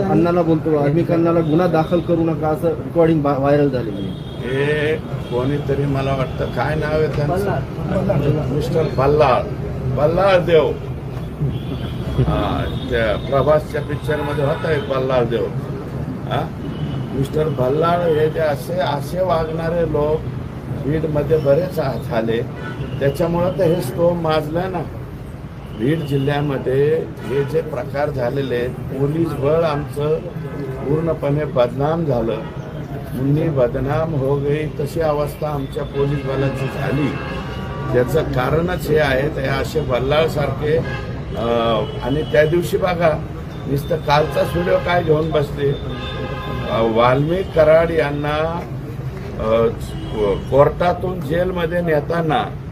अण्णाला बोलतो अण्णाला गुन्हा दाखल करू नका असं रेकॉर्डिंग व्हायरल आहे. हे कोणीतरी मला वाटतं काय नाव आहे त्यांचं? मिस्टर बल्लाळ. बल्लाळ देव. हा, त्या प्रभासच्या पिक्चरमध्ये होता एक बल्लाळ देव. हा? मिस्टर बल्लाळ हे जे असे असे वागणारे लोक बीडमध्ये बरेच झाले. त्याच्यामुळं तर हे स्टोम माजलं ना. बीड जिल्ह्यामध्ये हे जे प्रकार झालेले आहेत पोलीस बळ आमचं पूर्णपणे बदनाम झालं. मुन्नी बदनाम हो गई तशी अवस्था आमच्या पोलीस बलाची झाली. त्याचं कारणच हे आहे ते असे बल्लाळसारखे आणि त्या दिवशी बघा नुसतं कालचा व्हिडिओ काय घेऊन बसले? वाल्मिक कराड यांना कोर्टातून जेलमध्ये नेताना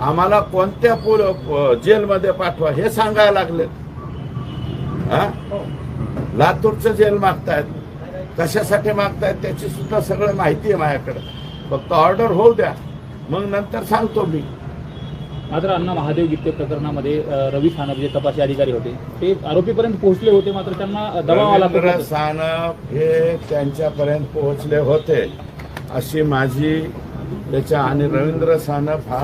आम्हाला कोणत्या पुल जेलमध्ये पाठवा हे सांगायला लागले हा? लातूरचं जेल मागतायत. कशासाठी मागतायत त्याची सुद्धा सगळं माहिती आहे माझ्याकडे. फक्त ऑर्डर होऊ द्या. मग नंतर सांगतो मी. मात्र अण्णा महादेव गित्ते प्रकरणामध्ये रवी सानप जे तपासी अधिकारी होते ते आरोपीपर्यंत पोहोचले होते मात्र त्यांना दबाव आला सानप हे त्यांच्यापर्यंत पोहोचले होते अशी माझी त्याच्या आणि रवींद्र सानप हा